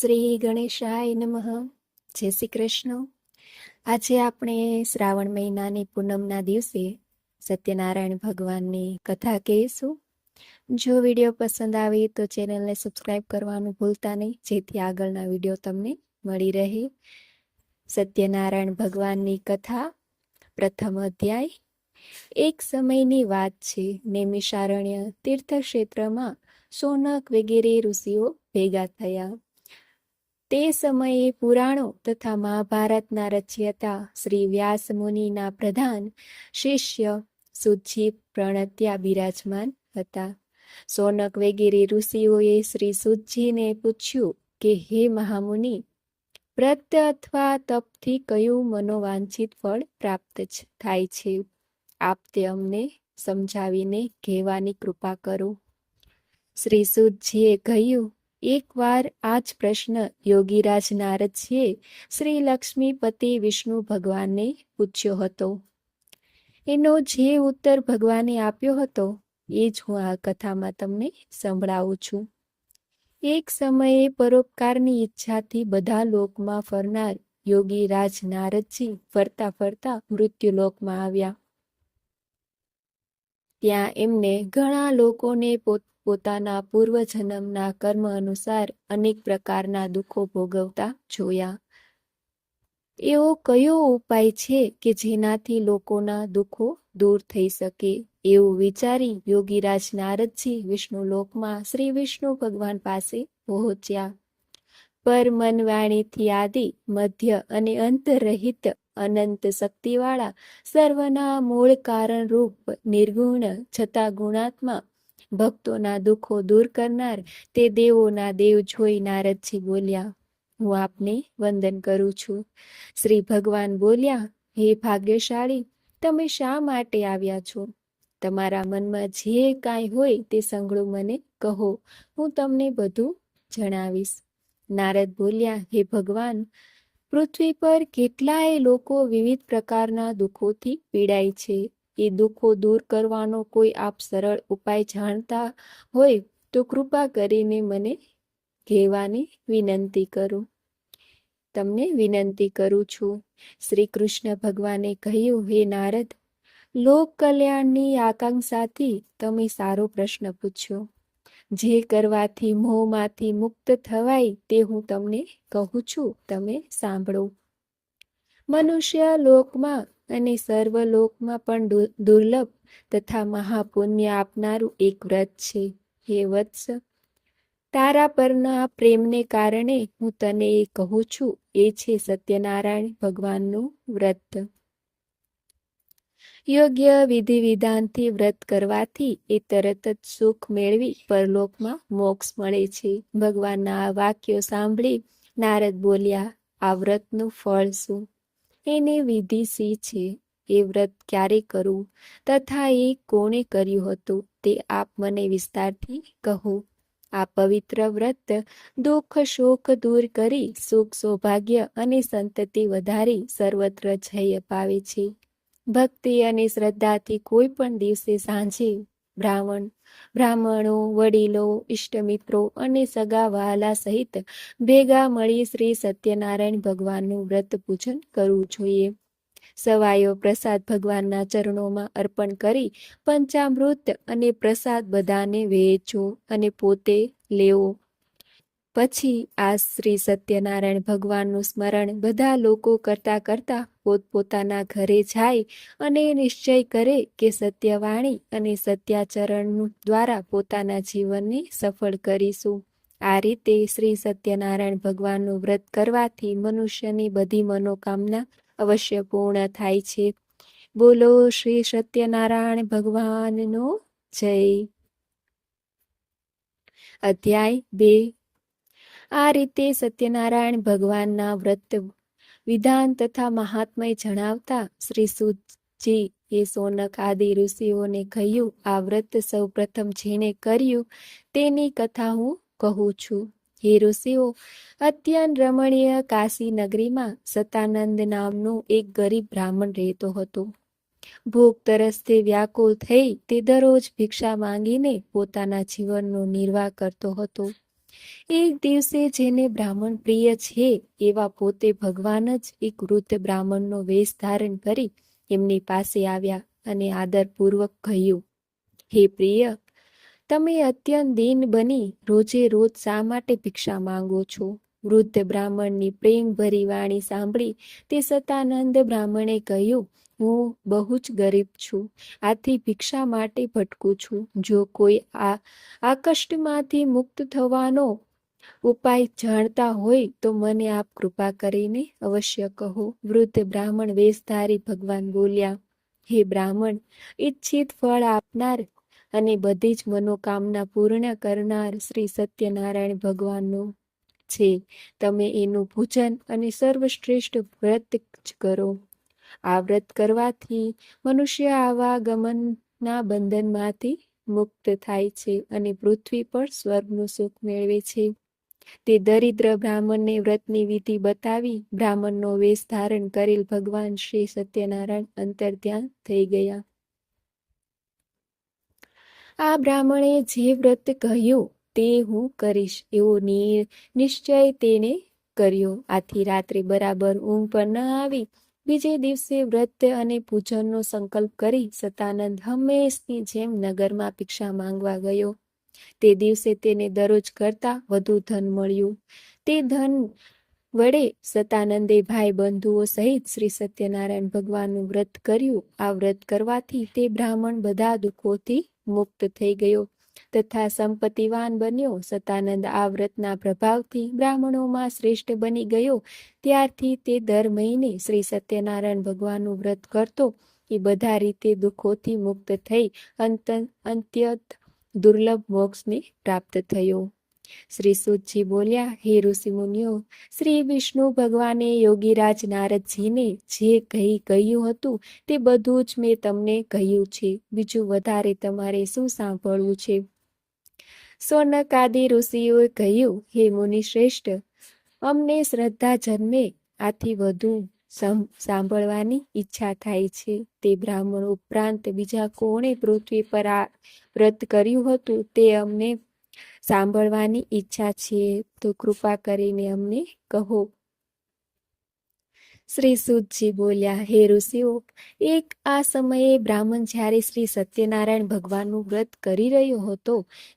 શ્રી ગણેશાય નમઃ. જય શ્રી કૃષ્ણ. આજે આપણે શ્રાવણ મહિનાની પૂનમના દિવસે સત્યનારાયણ ભગવાનની કથા કહીશું. જો વીડિયો પસંદ આવે તો ચેનલને સબસ્ક્રાઈબ કરવાનું ભૂલતા નહીં, જેથી આગળના વીડિયો તમને મળી રહે. સત્યનારાયણ ભગવાનની કથા, પ્રથમ અધ્યાય. એક સમયની વાત છે, નેમિષારણ્ય તીર્થક્ષેત્રમાં સોનક વગેરે ઋષિઓ ભેગા થયા. તે સમયે પુરાણો તથા મહાભારતના રચયતા શ્રી વ્યાસ મુનિના પ્રધાન શિષ્ય સુજી પ્રણત્યા બિરાજમાન હતા. સોનક વગેરે ઋષિઓએ શ્રી સુજીને પૂછ્યું કે, હે મહામુનિ વ્રત અથવા તપથી કયું મનોવાંછિત ફળ પ્રાપ્ત થાય છે? આપ તે અમને સમજાવીને કહેવાની કૃપા કરો. શ્રી સુજીએ કહ્યું એકવાર આ જ પ્રશ્ન યોગીરાજ નારદજીએ શ્રી લક્ષ્મીપતિ વિષ્ણુ ભગવાનને પૂછ્યો હતો. એનો જે ઉત્તર ભગવાને આપ્યો હતો, એ જ હું આ કથામાં તમને સંભળાવું છું. એક સમયે પરોપકારની ઈચ્છાથી બધા લોકમાં ફરનાર યોગીરાજ નારદજી ફરતા ફરતા મૃત્યુલોકમાં આવ્યા. ત્યાં એમને ઘણા લોકોને પોત પોતાના પૂર્વજન્મના કર્મ અનુસાર અનેક પ્રકારના દુઃખો ભોગવતા જોયા. એવો કયો ઉપાય છે કે જેનાથી લોકોના દુઃખો દૂર થઈ શકે? એવું વિચારી યોગીરાજ નારદજી વિષ્ણુ લોકમાં શ્રી વિષ્ણુ ભગવાન પાસે પહોંચ્યા. પર મન વાણીથી આદિ, મધ્ય અને અંતરહિત અનંત શક્તિવાળા સર્વના મૂળ કારણ રૂપ નિર્ગુણ, છતાં ગુણાત્મા ભક્તોના દુઃખો દૂર કરનાર, તે દેવોના દેવ જોઈ નારદજી બોલ્યા, હું આપને વંદન કરું છું. શ્રી ભગવાન બોલ્યા, હે ભાગ્યશાળી, તમે શા માટે આવ્યા છો? તમારા મનમાં જે કાંઈ હોય તે સંગળું મને કહો, હું તમને બધું જણાવીશ. નારદ બોલ્યા, હે ભગવાન, પૃથ્વી પર કેટલાય લોકો વિવિધ પ્રકારના દુઃખોથી પીડાય છે. એ દુઃખો દૂર કરવાનો કોઈ આપ સરળ ઉપાય જાણતા હોય તો કૃપા કરીને મને કહેવાની વિનંતી કરું. તમને વિનંતી કરું છું. શ્રી કૃષ્ણ ભગવાને કહ્યું, હે નારદ, લોક કલ્યાણની આકાંક્ષાથી તમે સારો પ્રશ્ન પૂછ્યો જે કરવાથી મોહમાંથી મુક્ત થવાય તે હું તમને કહું છું, તમે સાંભળો. મનુષ્ય લોકમાં અને સર્વલોકમાં પણ દુર્લભ તથા મહાપુણ્ય આપનારું એક વ્રત છે. હે વત્સ, તારા પરના પ્રેમને કારણે હું તને એ કહું છું, એ છે સત્યનારાયણ ભગવાનનું વ્રત. યોગ્ય વિધિ વિધાનથી વ્રત કરવાથી એ તરત જ સુખ મેળવી પરલોકમાં મોક્ષ મળે છે. ભગવાનના આ વાક્યો સાંભળી નારદ બોલ્યા, આ વ્રતનું ફળ શું? એની વિધિ સી છે? એ વ્રત ક્યારે કરવું તથા એ કોણે કર્યું હતું? તે આપ મને વિસ્તારથી કહો. આ પવિત્ર વ્રત દુઃખ, શોક દૂર કરી, સુખ, સૌભાગ્ય અને સંતતિ વધારી સર્વત્ર જય અપાવે છે. ભક્તિ અને શ્રદ્ધાથી કોઈ પણ દિવસે સાંજે બ્રાહ્મણ, બ્રાહ્મણો, વડીલો ઇષ્ટમિત્રો અને સગા વહાલા સહિત ભેગા મળી શ્રી સત્યનારાયણ ભગવાનનું વ્રત પૂજન કરવું જોઈએ. સવાયો પ્રસાદ ભગવાનના ચરણોમાં અર્પણ કરી પંચામૃત અને પ્રસાદ બધાને વહેંચો અને પોતે લેવો. પછી આ શ્રી સત્યનારાયણ ભગવાનનું સ્મરણ બધા લોકો કરતા કરતા પોતપોતાના ઘરે જાય અને નિશ્ચય કરે કે સત્યવાણી અને સત્યાચરણ દ્વારા પોતાના જીવનને સફળ કરીશું. આ રીતે શ્રી સત્યનારાયણ ભગવાનનું વ્રત કરવાથી મનુષ્યની બધી મનોકામના અવશ્ય પૂર્ણ થાય છે. બોલો શ્રી સત્યનારાયણ ભગવાનનો જય. અધ્યાય બે આ રીતે સત્યનારાયણ ભગવાનના વ્રત વિધાન તથા મહાત્મય જણાવતા શ્રી સુજી એ સોનક આદિ ઋષિઓને કહ્યું, આ વ્રત સૌ પ્રથમ જેણે કર્યું તેની કથા હું કહું છું. હે ઋષિઓ, અત્યંત રમણીય કાશી નગરીમાં સતાનંદ નામનો એક ગરીબ બ્રાહ્મણ રહેતો હતો. ભૂખ તરસથી વ્યાકુળ થઈ તે દરરોજ ભિક્ષા માંગીને પોતાના જીવનનો નિર્વાહ કરતો હતો. એક દિવસે જેને બ્રાહ્મણ પ્રિય છે, એવા પોતે ભગવાન જ એક વૃદ્ધ બ્રાહ્મણનો વેશ ધારણ કરી એમની પાસે આવ્યા અને આદરપૂર્વક કહ્યું, હે પ્રિય, તમે અત્યંત દીન બની રોજે રોજ શા માટે ભિક્ષા માંગો છો? વૃદ્ધ બ્રાહ્મણની પ્રેમભરી વાણી સાંભળી તે સતાનંદ બ્રાહ્મણે કહ્યું હું બહુ જ ગરીબ છું. આથી ભિક્ષા માટે ભટકું છું. જો કોઈ આ આ કષ્ટમાંથી મુક્ત થવાનો ઉપાય જાણતા હોય તો મને આપ કૃપા કરીને અવશ્ય કહો. વૃદ્ધ બ્રાહ્મણ વેશધારી ભગવાન બોલ્યા, હે બ્રાહ્મણ, ઈચ્છિત ફળ આપનાર અને બધી જ મનોકામના પૂર્ણ કરનાર શ્રી સત્યનારાયણ ભગવાનનો છે. તમે એનું પૂજન અને સર્વશ્રેષ્ઠ વ્રત જ કરો. આ વ્રત કરવાથી મનુષ્ય આવાગમનના બંધનમાંથી મુક્ત થાય છે અને પૃથ્વી પર સ્વર્ગનું સુખ મેળવે છે. તે દરિદ્ર બ્રાહ્મણને વ્રતની વિધિ બતાવી બ્રાહ્મણનો વેશ ધારણ કરેલ ભગવાન શ્રી સત્યનારાયણ અંતર ધ્યાન થઈ ગયા. આ બ્રાહ્મણે જે વ્રત કહ્યું તે હું કરીશ એવો નિશ્ચય તેને કર્યો. આથી રાત્રે બરાબર ઊંઘ પણ ન આવી બીજે દિવસે વ્રત અને પૂજનનો સંકલ્પ કરી સતાનંદ હંમેશની જેમ નગરમાં ભિક્ષા માંગવા ગયો. તે દિવસે તેને દરરોજ કરતા વધુ ધન મળ્યું. તે ધન વડે સતાનંદે ભાઈ બંધુઓ સહિત શ્રી સત્યનારાયણ ભગવાનનું વ્રત કર્યું. આ વ્રત કરવાથી તે બ્રાહ્મણ બધા દુઃખોથી મુક્ત થઈ ગયો. તથા સંપત્તિવાન બન્યો. સતાનંદ આ વ્રતના પ્રભાવથી બ્રાહ્મણોમાં શ્રેષ્ઠ બની ગયો. ત્યારથી તે દર મહિને શ્રી સત્યનારાયણ ભગવાનનું વ્રત કરતો. એ બધા રીતે દુઃખોથી મુક્ત થઈ અંત અંત્યત દુર્લભ મોક્ષને પ્રાપ્ત થયો. શ્રી સુતજી બોલ્યા, હે ઋષિ મુનિઓ, શ્રી વિષ્ણુ ભગવાને યોગીરાજ નારદજીને જે કહી કહ્યું હતું તે બધું જ મેં તમને કહ્યું છે. બીજું વધારે તમારે શું સાંભળવું છે? સોનકાદી ઋષિઓએ કહ્યું, હે મુનિ શ્રેષ્ઠ, અમને શ્રદ્ધા જન્મે આથી વધુ સાંભળવાની ઈચ્છા થાય છે. તે બ્રાહ્મણ ઉપરાંત બીજા કોણે પૃથ્વી પર આ વ્રત કર્યું હતું તે અમને સાંભળવાની ઈચ્છા છે, તો કૃપા કરીને અમને કહો. શ્રી સુદજી બોલ્યા, હે ઋષિઓ, એક આ સમયે બ્રાહ્મણ જ્યારે શ્રી સત્યનારાયણ ભગવાનનું વ્રત કરી રહ્યો હતો,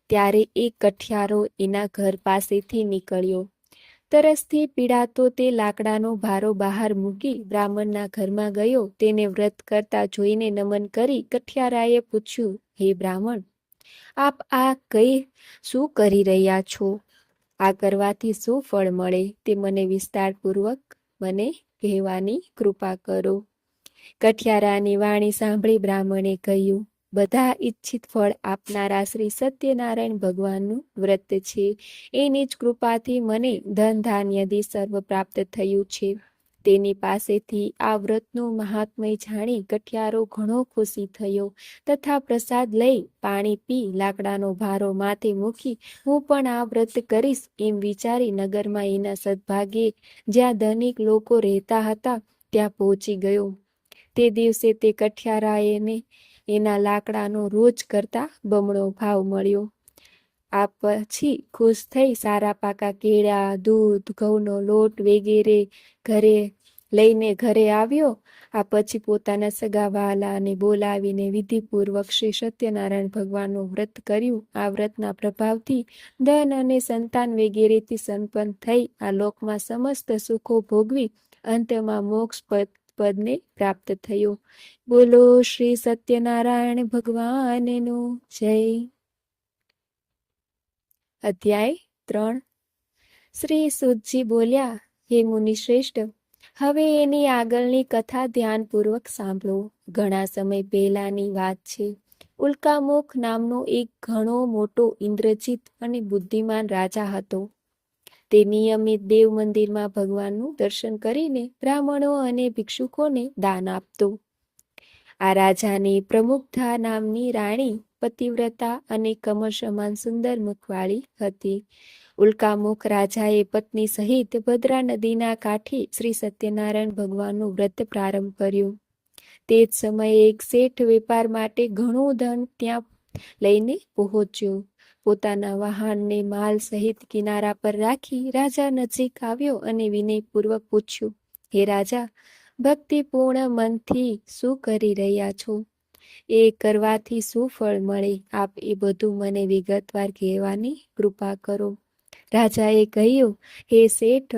ત્યારે એક કઠિયારો એના ઘર પાસેથી નીકળ્યો. તરસથી પીડાતો તે લાકડાનો ભારો બહાર મૂકી બ્રાહ્મણના ઘરમાં ગયો. તેને વ્રત કરતા જોઈને નમન કરી કઠિયારાએ પૂછ્યું, હે બ્રાહ્મણ આપ આ કઈ શું કરી રહ્યા છો? આ કરવાથી શું ફળ મળે? તે મને વિસ્તારપૂર્વક મને કહેવાની કૃપા કરો. કઠિયારાની વાણી સાંભળી બ્રાહ્મણે કહ્યું, બધા ઈચ્છિત ફળ આપનારા શ્રી સત્યનારાયણ ભગવાનનું વ્રત છે. એની જ કૃપાથી મને ધન ધાન્યથી સર્વ પ્રાપ્ત થયું છે. તેની પાસેથી આ વ્રતનું મહાત્મય જાણી કઠિયારો ઘણો ખુશી થયો. તથા પ્રસાદ લઈ પાણી પી લાકડાનો ભારો માથે મૂકી, હું પણ આ વ્રત કરીશ, એમ વિચારી નગરમાં એના સદભાગ્યે જ્યાં ધનિક લોકો રહેતા હતા, ત્યાં પહોંચી ગયો. તે દિવસે તે કઠિયારાએને એના લાકડાનો રોજ કરતા બમણો ભાવ મળ્યો. આ પછી ખુશ થઈ સારા પાકા કેળા, દૂધ, ઘઉંનો લોટ વગેરે ઘરે લઈને ઘરે આવ્યો. આ પછી પોતાના સગા વહાલાને બોલાવીને વિધિપૂર્વક શ્રી સત્યનારાયણ ભગવાનનું વ્રત કર્યું. આ વ્રતના પ્રભાવથી ધન અને સંતાન વગેરેથી સંપન્ન થઈ આ લોકમાં સમસ્ત સુખો ભોગવી અંતમાં મોક્ષ પદ, પદને પ્રાપ્ત થયો. બોલો શ્રી સત્યનારાયણ ભગવાનનો જય. અધ્યાય ત્રણ. શ્રી સુદજી બોલ્યા, હે મુનિ શ્રેષ્ઠ હવે એની આગળની કથા ધ્યાનપૂર્વક સાંભળો. ઘણા સમય પહેલાની વાત છે. ઉલ્કામુખ નામનો એક ઘણો મોટો ઇન્દ્રજીત અને બુદ્ધિમાન રાજા હતો. તે નિયમિત દેવ મંદિરમાં ભગવાનનું દર્શન કરીને બ્રાહ્મણો અને ભિક્ષુકોને દાન આપતો. આ રાજાની પ્રમુખધા નામની રાણી પતિવ્રતા અને કમર સમાન સુંદર મુખવાળી હતી. ઉલ્કામુખ રાજાએ પત્ની સહિત ભદ્રા નદીના કાંઠે શ્રી સત્યનારાયણ ભગવાનનું વ્રત પ્રારંભ કર્યું. તે જ સમયે એક શેઠ વેપાર માટે ઘણું ધન ત્યાં લઈને પહોંચ્યો. પોતાના વાહનને માલ સહિત કિનારા પર રાખી રાજા નજીક આવ્યો અને વિનયપૂર્વક પૂછ્યું, હે રાજા, ભક્તિપૂર્ણ મનથી શું કરી રહ્યા છો? એ કરવાથી શું ફળ મળે? આપ એ બધું મને વિગતવાર કહેવાની કૃપા કરો. રાજાએ કહ્યું, હે શેઠ,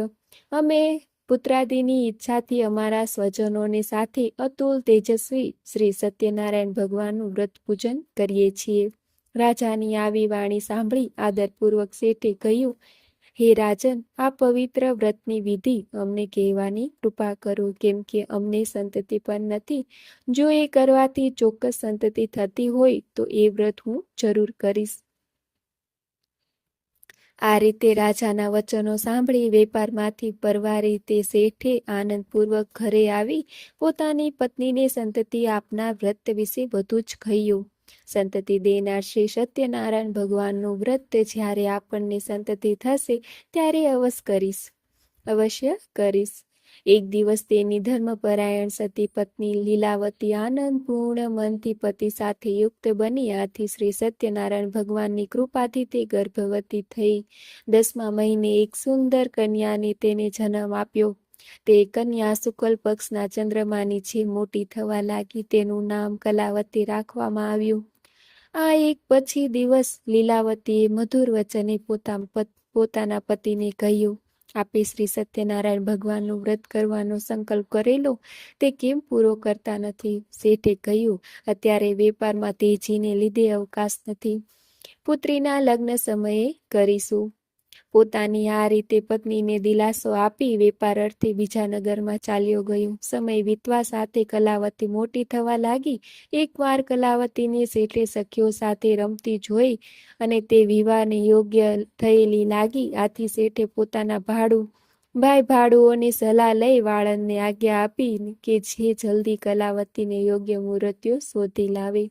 અમે પુત્રાદિની ઈચ્છાથી અમારા સ્વજનોની સાથે અતુલ તેજસ્વી શ્રી સત્યનારાયણ ભગવાનનું વ્રત પૂજન કરીએ છીએ. રાજાની આવી વાણી સાંભળી આદરપૂર્વક શેઠે કહ્યું હે રાજન, આ પવિત્ર વ્રતની વિધિ અમને કહેવાની કૃપા કરો, કેમ કે અમને સંતતિ પણ નથી. જો એ કરવાથી ચોક્કસ સંતતિ થતી હોય, તો એ વ્રત હું જરૂર કરીશ. આ રીતે રાજાના વચનો સાંભળી વેપારમાંથી પરવારી તે શેઠે આનંદપૂર્વક ઘરે આવી, પોતાની પત્નીને સંતતિ આપનાર વ્રત વિશે બધું જ કહ્યું. સંતતિ દેનાર શ્રી સત્યનારાયણ ભગવાનનું વ્રત જ્યારે આપણને સંતતિ થશે, ત્યારે અવશ્ય કરીશ. અવશ્ય કરીશ. એક દિવસ તેની ધર્મપરાયણ સતી પત્ની લીલાવતી આનંદપૂર્ણ મનથી પતિ સાથે યુક્ત બની આથી શ્રી સત્યનારાયણ ભગવાનની કૃપાથી તે ગર્ભવતી થઈ. દસમા મહિને એક સુંદર કન્યાને તેને જન્મ આપ્યો. તે કન્યા શુકલ પક્ષના ચંદ્રમાની છે, મોટી થવા લાગી. તેનું નામ કલાવતી રાખવામાં આવ્યું. આ એક પછી દિવસ લીલાવતીએ મધુર વચને પોતા, પોતાના પતિને કહ્યું, આપે શ્રી સત્યનારાયણ ભગવાનનું વ્રત કરવાનો સંકલ્પ કરેલો? તે કેમ પૂરો કરતા નથી? શેઠે કહ્યું, અત્યારે વેપારમાં તેજીને લીધે અવકાશ નથી. પુત્રીના લગ્ન સમયે કરીશું. પોતાની આ રીતે પત્નીને દિલાસો આપી વેપાર અર્થે બીજા નગરમાં ચાલ્યો ગયો. સમય વીતવા સાથે કલાવતી મોટી થવા લાગી. એકવાર કલાવતીને શેઠે સખીઓ સાથે રમતી જોઈ અને તે વિવાહને યોગ્ય થયેલી લાગી. આથી શેઠે પોતાના ભાડું, ભાઈ ભાડુઓની સલાહ લઈ વાળંદને આજ્ઞા આપી કે જે જલ્દી કલાવતીને યોગ્ય મૂર્તિઓ શોધી લાવે.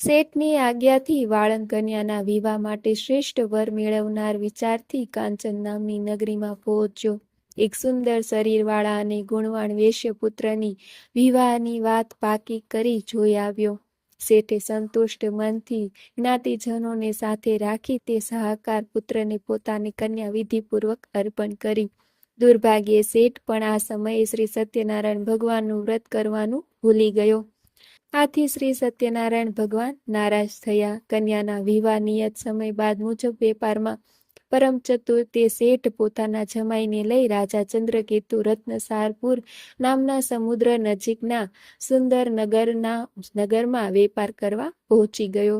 શેઠની આજ્ઞાથી વાળંદ કન્યાના વિવાહ માટે શ્રેષ્ઠ વર મેળવનાર વિચારથી કાંચન નામની નગરીમાં પહોંચ્યો. એક સુંદર શરીરવાળા અને ગુણવાન વેશ્ય પુત્રની વિવાહની વાત પાકી કરી જોઈ આવ્યો. શેઠે સંતુષ્ટ મનથી જ્ઞાતિજનોને સાથે રાખી તે સહકાર પુત્રને પોતાની કન્યા વિધિપૂર્વક અર્પણ કરી. દુર્ભાગ્યે શેઠ પણ આ સમયે શ્રી સત્યનારાયણ ભગવાનનું વ્રત કરવાનું ભૂલી ગયો. આથી શ્રી સત્યનારાયણ ભગવાન નારાજ થયા. કન્યાના વિવાહ નિયત સમય બાદ મુજબ વેપારમાં પરમ ચતુર તે શેઠ પોતાના જમાઈને લઈ રાજા ચંદ્રકેતુ રત્નસારપુર નામના સમુદ્ર નજીકના સુંદર નગરના, નગરમાં વેપાર કરવા પહોંચી ગયો.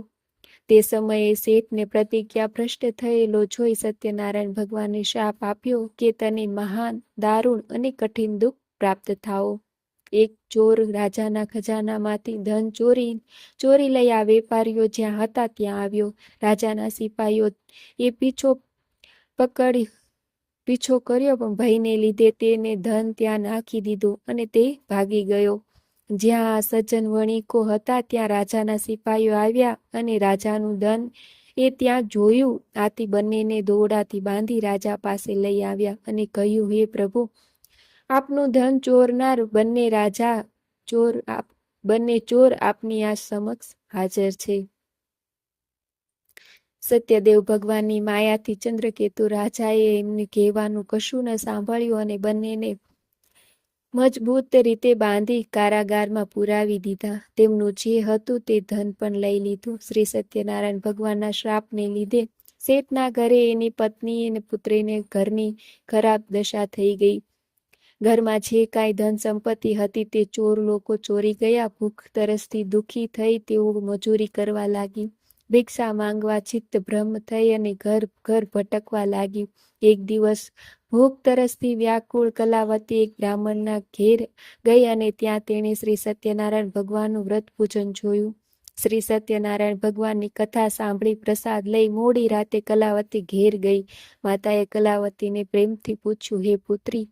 તે સમયે શેઠને પ્રતિજ્ઞા ભ્રષ્ટ થયેલો જોઈ સત્યનારાયણ ભગવાને શાપ આપ્યો કે તને મહાન, દારૂણ અને કઠિન દુઃખ પ્રાપ્ત થાઓ. એક ચોર રાજાના ખજાનામાંથી ધન ચોરી ચોરી લઈ આ વેપારીઓ જ્યાં હતા ત્યાં આવ્યો. રાજાના સિપાહીઓ એ પીછો પકડી, પીછો કર્યો, પણ ભયને લીધે તેને ધન ત્યાં નાખી દીધું અને તે ભાગી ગયો. જ્યાં સજ્જન વણિકો હતા ત્યાં રાજાના સિપાહીઓ આવ્યા અને રાજાનું ધન એ ત્યાં જોયું. આથી બંનેને દોડાથી બાંધી રાજા પાસે લઈ આવ્યા અને કહ્યું, હે પ્રભુ આપનું ધન ચોરનાર બંને રાજા ચોર આપ, બંને ચોર આપની આ સમક્ષ હાજર છે. સત્યદેવ ભગવાનની માયાથી ચંદ્રકેતુ રાજાએ એમને કહેવાનું કશું ન સાંભળ્યું અને બંનેને મજબૂત રીતે બાંધી કારાગારમાં પુરાવી દીધા. તેમનું જે હતું તે ધન પણ લઈ લીધું. શ્રી સત્યનારાયણ ભગવાનના શ્રાપને લીધે શેઠના ઘરે એની પત્ની અને પુત્રીને ઘરની ખરાબ દશા થઈ ગઈ. ઘરમાં જે કાંઈ ધન સંપત્તિ હતી તે ચોર લોકો ચોરી ગયા, ભૂખ તરસથી દુઃખી થઈ તેઓ મજૂરી કરવા લાગી. ભિક્ષા માંગવા ચિત્ત ભ્રમ થઈ અને ઘર ઘર ભટકવા લાગી. એક દિવસ ભૂખ તરસથી વ્યાકુળ કલાવતી એક બ્રાહ્મણના ઘેર ગઈ અને ત્યાં તેણે શ્રી સત્યનારાયણ ભગવાનનું વ્રત પૂજન જોયું. શ્રી સત્યનારાયણ ભગવાનની કથા સાંભળી પ્રસાદ લઈ મોડી રાતે કલાવતી ઘેર ગઈ. માતાએ કલાવતીને પ્રેમથી પૂછ્યું, હે પુત્રી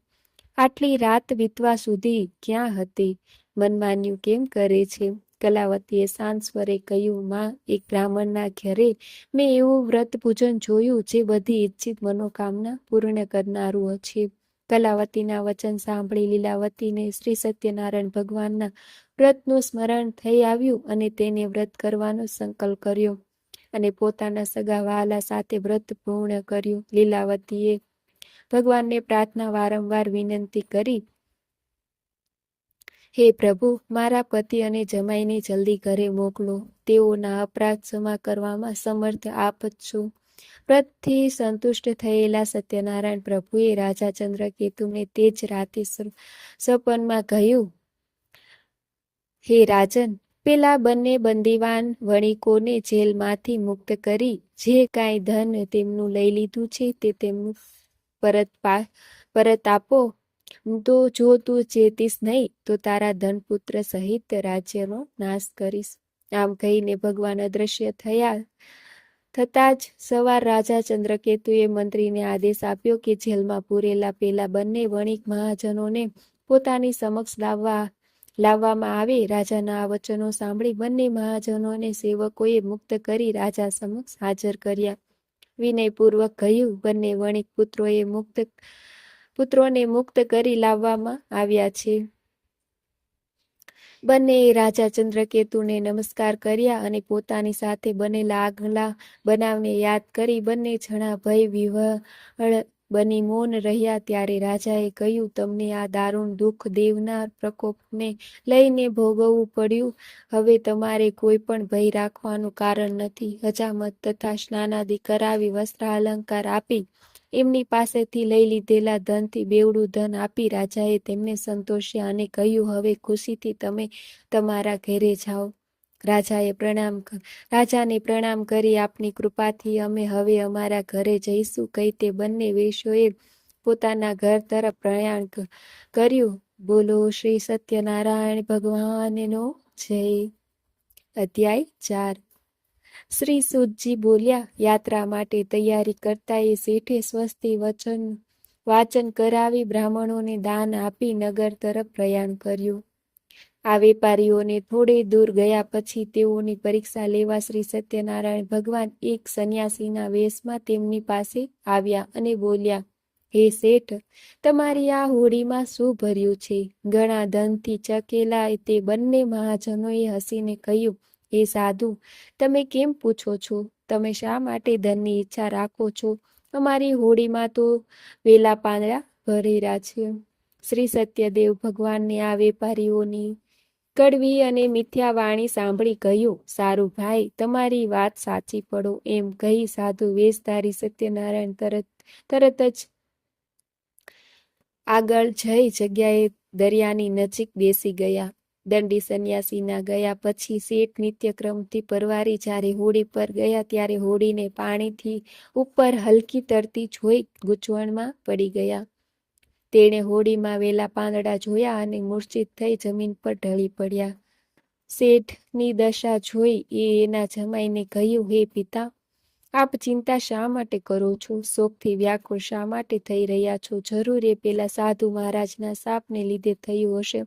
આટલી રાત વીતવા સુધી ક્યાં હતી? મનમાન્યું કેમ કરે છે? કલાવતીએ શાંત સ્વરે કહ્યું, માં, એક બ્રાહ્મણના ઘરે મેં એવું વ્રત પૂજન જોયું જે બધી ઈચ્છિત મનોકામના પૂર્ણ કરનારું છે. કલાવતીના વચન સાંભળી લીલાવતીને શ્રી સત્યનારાયણ ભગવાનના વ્રતનું સ્મરણ થઈ આવ્યું અને તેને વ્રત કરવાનો સંકલ્પ કર્યો અને પોતાના સગા વાલા સાથે વ્રત પૂર્ણ કર્યું. લીલાવતીએ ભગવાનને પ્રાર્થના વારંવાર વિનંતી કરી, હે પ્રભુ, મારા પતિ અને જમાઈને જલ્દી ઘરે મોકલો. તેઓના અપરાધ ક્ષમા કરવામાં સમર્થ આપ છો. વ્રતથી સંતુષ્ટ થયેલા સત્યનારાયણ પ્રભુએ રાજા ચંદ્રકેતુને તે જ રાતે સપનમાં કહ્યું, હે રાજન, પેલા બંને બંદીવાન વણિકોને જેલમાંથી મુક્ત કરી, જે કાંઈ ધન તેમનું લઈ લીધું છે તે તેમનું પરત પા, પરત આપો. તો, જો તું ચેતીશ નહીં, તો તારા ધનપુત્ર સહિત રાજ્યનો નાશ કરીશ. આમ કહીને ભગવાન અદ્રશ્ય થયા. થતાં જ સવાર રાજા ચંદ્રકેતુએ મંત્રીને આદેશ આપ્યો કે જેલમાં પૂરેલા પેલા બંને વણિક મહાજનોને પોતાની સમક્ષ લાવવા, લાવવામાં આવે. રાજાના આ વચનો સાંભળી બંને મહાજનોને સેવકોએ મુક્ત કરી રાજા સમક્ષ હાજર કર્યા. વિનયપૂર્વક કહ્યું, બંને વણિક પુત્રોએ મુક્ત પુત્રોને મુક્ત કરી લાવવામાં આવ્યા છે. બંને રાજા ચંદ્રકેતુને નમસ્કાર કર્યા અને પોતાની સાથે બનેલા આગલા બનાવને યાદ કરી બંને જણા ભય વિહળ બની મૌન રહ્યા ત્યારે રાજાએ કહ્યું, તમને આ દારૂણ દુઃખ દેવના પ્રકોપને લઈને ભોગવવું પડ્યું. હવે તમારે કોઈ પણ ભય રાખવાનું કારણ નથી. હજામત તથા સ્નાનાદિ કરાવી વસ્ત્ર અલંકાર આપી, એમની પાસેથી લઈ લીધેલા ધનથી બેવડું ધન આપી રાજાએ તેમને સંતોષ્યા અને કહ્યું, હવે ખુશીથી તમે તમારા ઘેરે જાઓ. રાજાએ પ્રણામ રાજાને પ્રણામ કરી આપની કૃપાથી અમે હવે અમારા ઘરે જઈશું. કહી તે બંને વેશોએ પોતાના ઘર તરફ પ્રયાણ કર્યું. બોલો, શ્રી સત્યનારાયણ ભગવાનનો જય. અધ્યાય ચાર. શ્રી સુદજી બોલ્યા, યાત્રા માટે તૈયારી કરતા એ શેઠે સ્વસ્તી વચન, વાચન કરાવી બ્રાહ્મણોને દાન આપી નગર તરફ પ્રયાણ કર્યું. આ વેપારીઓને થોડે દૂર ગયા પછી તેઓની પરીક્ષા લેવા શ્રી સત્યનારાયણ ભગવાન એક સંન્યાસીના વેશમાં તેમની પાસે આવ્યા અને બોલ્યા, હે શેઠ, તમારી આ હોડીમાં શું ભર્યું છે? ઘણા ધનથી ચકેલા તે બંને મહાજનોએ હસીને કહ્યું, હે સાધુ, તમે કેમ પૂછો છો? તમે શા માટે ધનની ઈચ્છા રાખો છો? અમારી હોડીમાં તો વેલા પાંદડા ભરેલા છે. શ્રી સત્યદેવ ભગવાનને આ વેપારીઓની કડવી અને મિથ્યા વાણી સાંભળી કહ્યું, સારું ભાઈ, તમારી વાત સાચી પડો. એમ કહી સાધુ વેશધારી સત્યનારાયણ તરત તરત જ આગળ જઈ જગ્યાએ દરિયાની નજીક બેસી ગયા. દંડી સંન્યાસીના ગયા પછી શેઠ નિત્યક્રમથી પરવારી જ્યારે હોડી પર ગયા ત્યારે હોડીને પાણીથી ઉપર હલકી તરતી જોઈ ગૂંચવણમાં પડી ગયા. તેણે હોડીમાં વેલા પાંદડા જોયા અને મૂર્છિત થઈ જમીન પર ઢળી પડ્યા. શેઠની દશા જોઈ એ એના જમાઈને કહ્યું, હે પિતા, આપ ચિંતા શા માટે કરો છો? શોકથી વ્યાકુળ શા માટે થઈ રહ્યા છો? જરૂર એ પેલા સાધુ મહારાજના સાપને લીધે થયું હશે.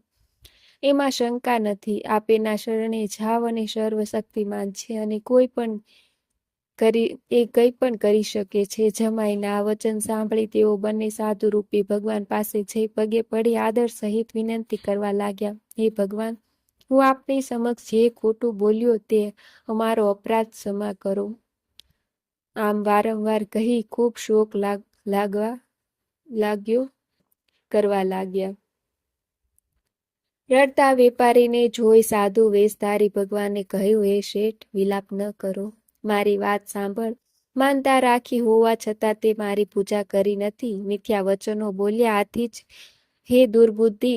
એમાં શંકા નથી. આપ એના શરણે જાવ અને સર્વશક્તિમાન છે અને કોઈ પણ કરી, એ કંઈ પણ કરી શકે છે. જમાઈના આ વચન સાંભળી તેઓ બંને સાધુ રૂપી ભગવાન પાસે જઈ પગે પડી આદર સહિત વિનંતી કરવા લાગ્યા, હે ભગવાન, હું આપની સમક્ષ જે ખોટું બોલ્યો તે અમારો અપરાધ ક્ષમા કરો. આમ વારંવાર કહી ખૂબ શોક લાગવા, લાગ્યો, કરવા લાગ્યા. રડતા વેપારીને જોઈ સાધુ વેશધારી ભગવાને કહ્યું, હે શેઠ, વિલાપ ન કરો. મારી વાત સાંભળ. માનતા રાખી હોવા છતાં તે મારી પૂજા કરી નથી. મિથ્યા વચનો બોલ્યા આથી જ, હે દુર્બુદ્ધિ,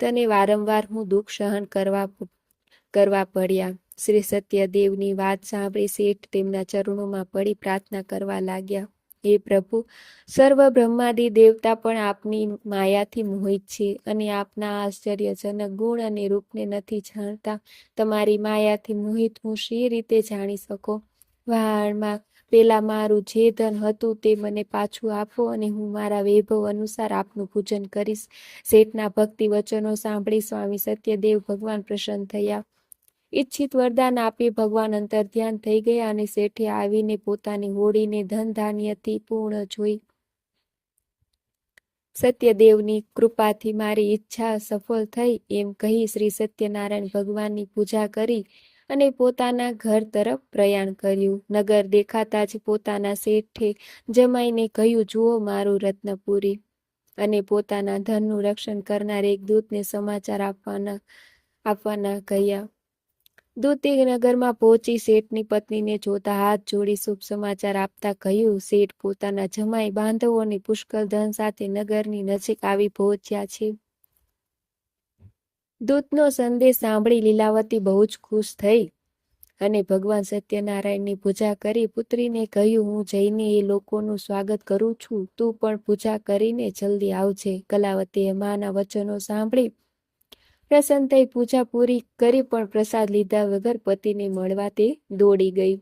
તને વારંવાર હું દુઃખ સહન કરવા કરવા પડ્યા. શ્રી સત્યદેવની વાત સાંભળી શેઠ તેમના ચરણોમાં પડી પ્રાર્થના કરવા લાગ્યા. હે પ્રભુ, સર્વ બ્રહ્માદિ દેવતા પણ આપની માયાથી મોહિત છે અને આપના આશ્ચર્યજનક ગુણ અને રૂપને નથી જાણતા. તમારી માયાથી મોહિત હું શી રીતે જાણી શકો? વહાણમાં પેલા મારું જે ધન હતું તે મને પાછું આપો અને હું મારા વૈભવ અનુસાર આપનું પૂજન કરીશ. શેઠના ભક્તિ વચનો સાંભળી સ્વામી સત્યદેવ ભગવાન પ્રસન્ન થયા. ઈચ્છિત વરદાન આપી ભગવાન અંતર ધ્યાન થઈ ગયા અને શેઠે આવીને પોતાની હોડીને ધન ધાન્યથી પૂર્ણ જોઈ. સત્યદેવની કૃપાથી મારી ઈચ્છા સફળ થઈ એમ કહી શ્રી સત્યનારાયણ ભગવાનની પૂજા કરી. અને પોતાના ઘર તરફ પ્રયાણ કર્યું. નગર દેખાતા જ પોતાના શેઠે જમાઈને કહ્યું, જુઓ મારું રત્નપુરી. અને પોતાના ધનનું રક્ષણ કરનાર એક દૂતને સમાચાર આપવાના આપવાના કહ્યા. દૂતે નગરમાં પહોંચી શેઠની પત્નીને જોતા હાથ જોડી શુભ સમાચાર આપતા કહ્યું, શેઠ પોતાના જમાઈ બાંધવોની પુષ્કળ ધન સાથે નગરની નજીક આવી પહોંચ્યા છે. દૂતનો સંદેશ સાંભળી લીલાવતી બહુ જ ખુશ થઈ અને ભગવાન સત્યનારાયણની પૂજા કરી પુત્રીને કહ્યું, હું જઈને એ લોકોનું સ્વાગત કરું છું. તું પણ પૂજા કરીને જલ્દી આવજે. કલાવતીએ માના વચનો સાંભળી પ્રસન્ન થઈ પૂજા પૂરી કરી પણ પ્રસાદ લીધા વગર પતિને મળવા તે દોડી ગઈ.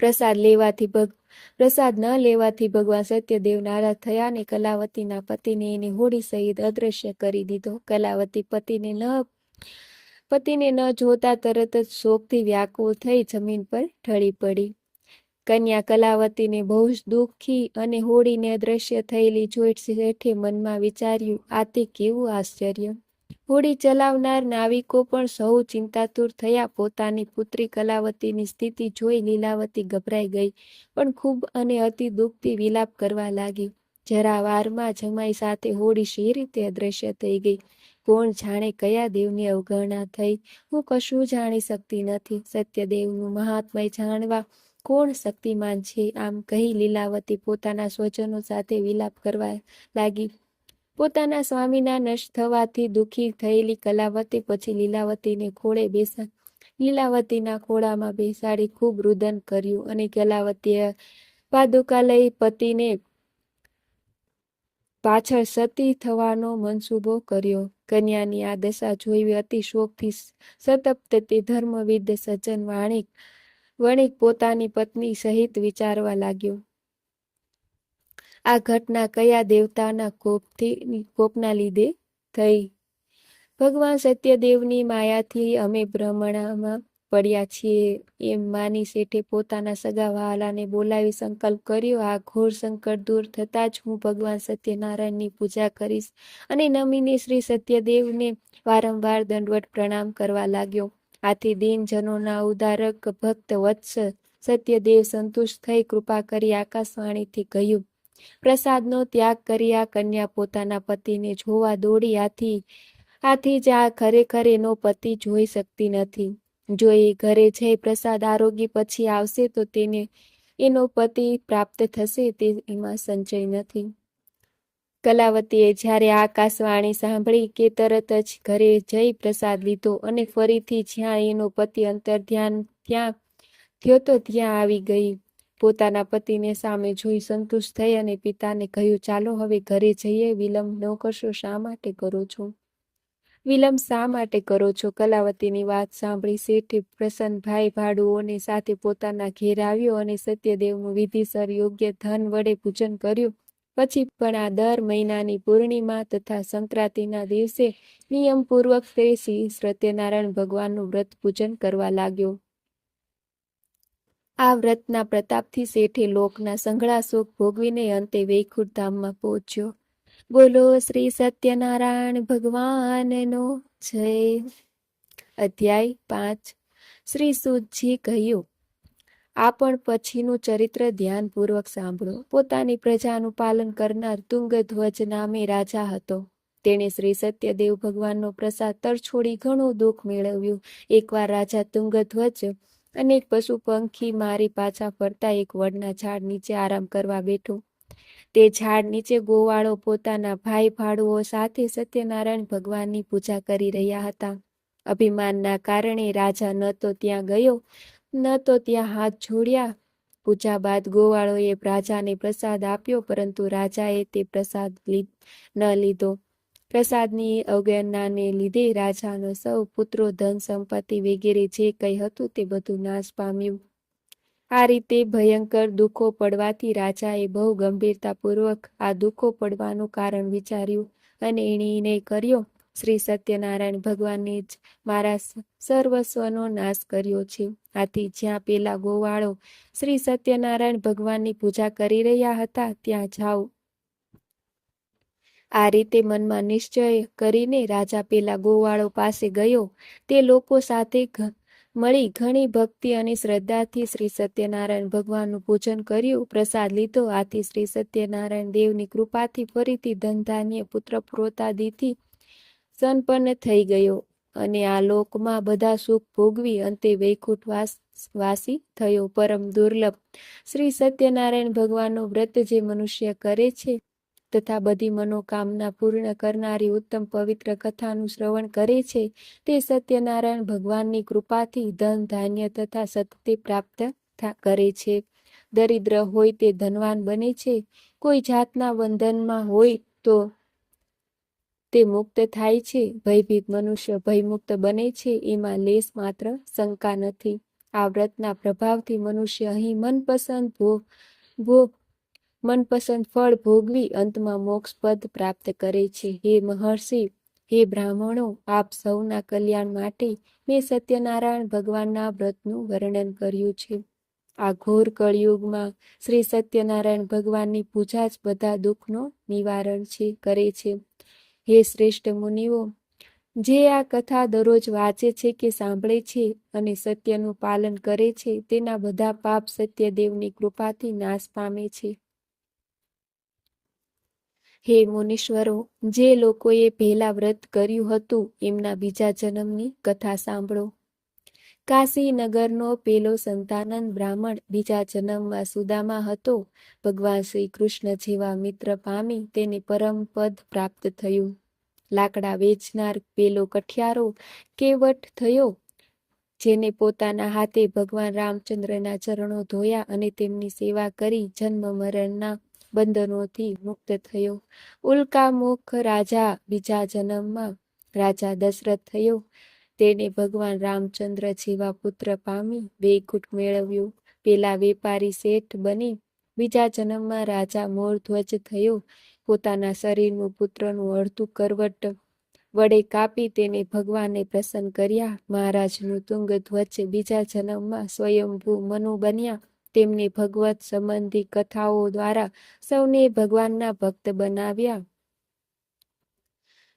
પ્રસાદ લેવાથી ભગ પ્રસાદ ન લેવાથી ભગવાન સત્યદેવ નારાજ થયા અને કલાવતીના પતિને એની હોડી સહિત અદ્રશ્ય કરી દીધો. કલાવતી પતિને ન પતિને ન જોતા તરત જ શોકથી વ્યાકુળ થઈ જમીન પર ઢળી પડી. કન્યા કલાવતીને બહુ જ દુઃખી અને હોડીને અદ્રશ્ય થયેલી જોઈ શેઠે મનમાં વિચાર્યું આ તે કેવું આશ્ચર્ય. હોડી ચલાવનાર નાવિકો પણ સૌ ચિંતાતુર થયા. પોતાની પુત્રી કલાવતીની સ્થિતિ જોઈ લીલાવતી ગભરાઈ ગઈ, પણ ખૂબ અને અતિ દુઃખથી વિલાપ કરવા લાગી. જરા વારમાં જમાઈ સાથે હોડી શી રીતે અદ્રશ્ય થઈ ગઈ? કોણ જાણે કયા દેવની અવગણના થઈ? હું કશું જાણી શકતી નથી. સત્યદેવનું મહાત્મય જાણવા કોણ શક્તિમાન છે? આમ કહી લીલાવતી પોતાના સ્વજનો સાથે વિલાપ કરવા લાગી. પોતાના સ્વામીના નષ્ટ થવાથી દુઃખી થયેલી કલાવતી પછી લીલાવતીને ખોળે બેસા, લીલાવતીના ખોળામાં બેસાડી ખૂબ રુદન કર્યું અને કલાવતીએ પાદુકા લઈ પતિને પાછળ સતી થવાનો મનસૂબો કર્યો. કન્યાની આ દશા જોઈ અતિ શોકથી સતપ્ત તે ધર્મવિદ સજ્જન વાણિક, વણિક પોતાની પત્ની સહિત વિચારવા લાગ્યો. આ ઘટના કયા દેવતાના કોપથી, કોપના લીધે થઈ? ભગવાન સત્યદેવની માયાથી અમે ભ્રમણામાં પડ્યા છીએ. એમ માની શેઠે પોતાના સગા વહાલાને બોલાવી સંકલ્પ કર્યો. આ ઘોર સંકટ દૂર થતાં જ હું ભગવાન સત્યનારાયણની પૂજા કરીશ અને નમીને શ્રી સત્યદેવને વારંવાર દંડવટ પ્રણામ કરવા લાગ્યો. આથી દીનજનોના ઉદારક ભક્ત વત્સ સત્યદેવ સંતુષ્ટ થઈ કૃપા કરી આકાશવાણીથી કહ્યું પ્રસાદનો ત્યાગ કરી આ કન્યા પોતાના પતિને જોવા દોડી આથી આથી જ આ ખરેખર એનો પતિ જોઈ શકતી નથી. જો એ ઘરે જઈ પ્રસાદ આરોગી પછી આવશે તો તેને એનો પતિ પ્રાપ્ત થશે તે એમાં સંચય નથી. કલાવતીએ જ્યારે આકાશવાણી સાંભળી કે તરત જ ઘરે જઈ પ્રસાદ લીધો અને ફરીથી જ્યાં એનો પતિ અંતર ધ્યાન, ત્યાં થયો તો ત્યાં આવી ગઈ. પોતાના પતિને સામે જોઈ સંતુષ્ટ થઈ અને પિતાને કહ્યું, ચાલો, હવે ઘરે જઈએ. વિલંબ ન કરશો. શા માટે કરો છો? વિલંબ શા માટે કરો છો? કલાવતીની વાત સાંભળી શેઠે પ્રસન્નભાઈ ભાડુઓને સાથે પોતાના ઘેર આવ્યો અને સત્યદેવનું વિધિસર યોગ્ય ધન વડે પૂજન કર્યું. પછી પણ આ દર મહિનાની પૂર્ણિમા તથા સંક્રાંતિના દિવસે નિયમપૂર્વક તે શ્રી સત્યનારાયણ ભગવાનનું વ્રત પૂજન કરવા લાગ્યો. આ વ્રતના પ્રતાપથી શેઠે લોકના સંઘળા સુખ ભોગવીને અંતે વૈકુંઠ ધામમાં પહોંચ્યો. બોલો શ્રી સત્યનારાયણ ભગવાનનો જય. અધ્યાય પાંચ. શ્રી સુજી કહ્યું, આ પણ પછીનું ચરિત્ર ધ્યાનપૂર્વક સાંભળો. પોતાની પ્રજાનું પાલન કરનાર તુંગધ્વજ નામે રાજા હતો. તેણે શ્રી સત્યદેવ ભગવાનનો પ્રસાદ તરછોડી ઘણું દુઃખ મેળવ્યું. એકવાર રાજા તુંગધ્વજ અનેક પશુ પંખી મારી પાછા ફરતા એક વડના ઝાડ નીચે આરામ કરવા બેઠો. તે ઝાડ નીચે ગોવાળો પોતાના ભાઈ ભાડુઓ સાથે સત્યનારાયણ ભગવાનની પૂજા કરી રહ્યા હતા. અભિમાનના કારણે રાજા ન તો ત્યાં ગયો, ન તો ત્યાં હાથ જોડ્યા. પૂજા બાદ ગોવાળોએ રાજાને પ્રસાદ આપ્યો, પરંતુ રાજાએ તે પ્રસાદ ન લીધો. પ્રસાદની અવગણનાને લીધે રાજાનો સૌ પુત્રો, ધન, સંપત્તિ વગેરે જે કંઈ હતું તે બધું નાશ પામ્યું. આ રીતે ભયંકર દુઃખો પડવાથી રાજાએ બહુ ગંભીરતાપૂર્વક આ દુઃખો પડવાનું કારણ વિચાર્યું અને એણીને કર્યો, શ્રી સત્યનારાયણ ભગવાનને જ મારા સર્વસ્વનો નાશ કર્યો છે. આથી જ્યાં પેલા ગોવાળો શ્રી સત્યનારાયણ ભગવાનની પૂજા કરી રહ્યા હતા, ત્યાં જાઓ. આ રીતે મનમાં નિશ્ચય કરીને રાજા પેલા ગોવાળો પાસે ગયો. તે લોકો સાથે મળી ઘણી ભક્તિ અને શ્રદ્ધાથી શ્રી સત્યનારાયણ ભગવાનનું પૂજન કર્યું. પ્રસાદ લીધો. આથી શ્રી સત્યનારાયણ દેવની કૃપાથી ફરીથી ધનધાન્ય પુત્ર પ્રોતાદિથી સંપન્ન થઈ ગયો અને આ લોકમાં બધા સુખ ભોગવી અંતે વૈકુંઠ વાસ, વાસી થયો. પરમ દુર્લભ શ્રી સત્યનારાયણ ભગવાનનું વ્રત જે મનુષ્ય કરે છે તથા બધી મનોકામના પૂર્ણ કરનારી ઉત્તમ પવિત્ર કથાનું શ્રવણ કરે છે, તે સત્યનારાયણ ભગવાનની કૃપાથી ધન, ધાન્ય તથા શક્તિ પ્રાપ્ત કરે છે. દરિદ્ર હોય તે ધનવાન બને છે. કોઈ જાતના બંધનમાં હોય તો તે મુક્ત થાય છે. ભયભીત મનુષ્ય ભયમુક્ત બને છે. એમાં લેશ માત્ર શંકા નથી. આ વ્રતના પ્રભાવથી મનુષ્ય અહીં મનપસંદ ભોગ ભોગ મનપસંદ ફળ ભોગવી અંતમાં મોક્ષ પદ પ્રાપ્ત કરે છે. હે મહર્ષિ, હે બ્રાહ્મણો, આપ સૌના કલ્યાણ માટે મેં સત્યનારાયણ ભગવાનના વ્રતનું વર્ણન કર્યું છે. આ ઘોર કળિયુગમાં શ્રી સત્યનારાયણ ભગવાનની પૂજા જ બધા દુઃખનો નિવારણ છે, કરે છે. હે શ્રેષ્ઠ મુનિઓ, જે આ કથા દરરોજ વાંચે છે કે સાંભળે છે અને સત્યનું પાલન કરે છે, તેના બધા પાપ સત્યદેવની કૃપાથી નાશ પામે છે. હે મુનીશ્વરો, જે લોકોએ પહેલા વ્રત કર્યું હતું, એમના બીજા જન્મની કથા સાંભળો. કાશી નગરનો પેલો સંતાનંદ બ્રાહ્મણ બીજા જન્મમાં સુદામા હતો. ભગવાન શ્રી કૃષ્ણ જેવા મિત્ર પામી તેને પરમ પદ પ્રાપ્ત થયું. લાકડા વેચનાર પેલો કઠિયારો કેવટ થયો, જેને પોતાના હાથે ભગવાન રામચંદ્રના ચરણો ધોયા અને તેમની સેવા કરી જન્મ મરણના બંધનોથી મુક્ત થયો. ઉલ્કામુખ રાજા બીજા જન્મમાં રાજા દશરથ થયો. તેને ભગવાન રામચંદ્ર જેવા પુત્ર પામી વૈકુંઠ મેળવ્યું. પેલા વેપારી શેઠ બની. બીજા જન્મમાં રાજા મોરધ્વજ થયો. પોતાના શરીરનું પુત્રનું અડધું કરવટ વડે કાપી તેને ભગવાને પ્રસન્ન કર્યા. મહારાજનું તુંગ ધ્વજ બીજા જન્મમાં સ્વયંભૂ મનુ બન્યા. તેમને ભગવત સંબંધી કથાઓ દ્વારા સૌને ભગવાનના ભક્ત બનાવ્યા.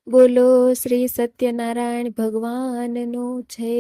બોલો શ્રી સત્યનારાયણ ભગવાનનો જય